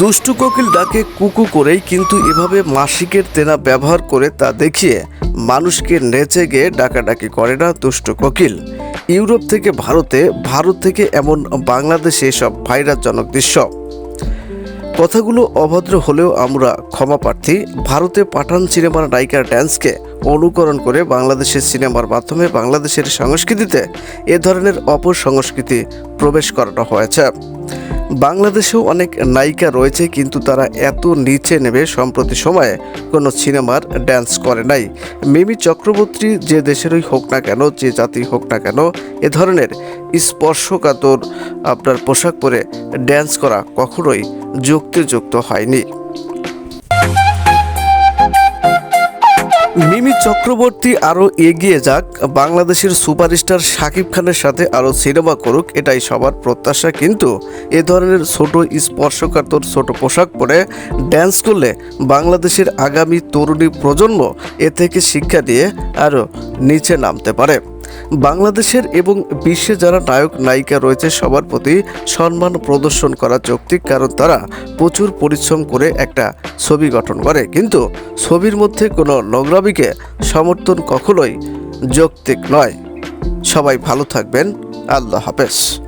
দুষ্টু কোকিল ডাকে কুকু করেই কিন্তু এভাবে মাসিকের তেনা ব্যবহার করে তা দেখিয়ে মানুষকে নেচে গিয়ে ডাকাডাকি করে না দুষ্টু কোকিল। ইউরোপ থেকে ভারতে, ভারত থেকে এমন বাংলাদেশে সব ভাইরাসজনক দৃশ্য। কথাগুলো অভদ্র হলেও আমরা ক্ষমা প্রার্থী। ভারতে পাঠান সিনেমার নায়িকার ড্যান্সকে অনুকরণ করে বাংলাদেশের সিনেমার মাধ্যমে বাংলাদেশের সংস্কৃতিতে এ ধরনের অপসংস্কৃতি প্রবেশ করানো হয়েছে। বাংলাদেশেও অনেক নায়িকা রয়েছে, কিন্তু তারা এত নিচে নেবে সম্প্রতি সময়ে কোনো সিনেমার ড্যান্স করে নাই। মিমি চক্রবর্তী যে দেশেরই হোক না কেন, যে জাতি হোক না কেন, এ ধরনের স্পর্শকাতর আপনার পোশাক পরে ড্যান্স করা কখনোই যুক্তিযুক্ত হয়নি। মিমি চক্রবর্তী আরও এগিয়ে যাক। বাংলাদেশের সুপারস্টার শাকিব খানের সাথে আরও সিনেমা করুক, এটাই সবার প্রত্যাশা। কিন্তু এ ধরনের ছোট স্পর্শকাতর, ছোট পোশাক পরে ড্যান্স করলে বাংলাদেশের আগামী তরুণী প্রজন্ম এ থেকে শিক্ষা দিয়ে আরও নিচে নামতে পারে। বাংলাদেশের এবং বিশ্বে যারা নায়ক, নায়িকা রয়েছে, সবার প্রতি সম্মান প্রদর্শন করা যৌক্তিক কারণ তারা প্রচুর পরিশ্রম করে একটা ছবি গঠন করে। কিন্তু ছবির মধ্যে কোনো নোংরামিকে সমর্থন কখনোই যৌক্তিক নয়। সবাই ভালো থাকবেন। আল্লাহ হাফেজ।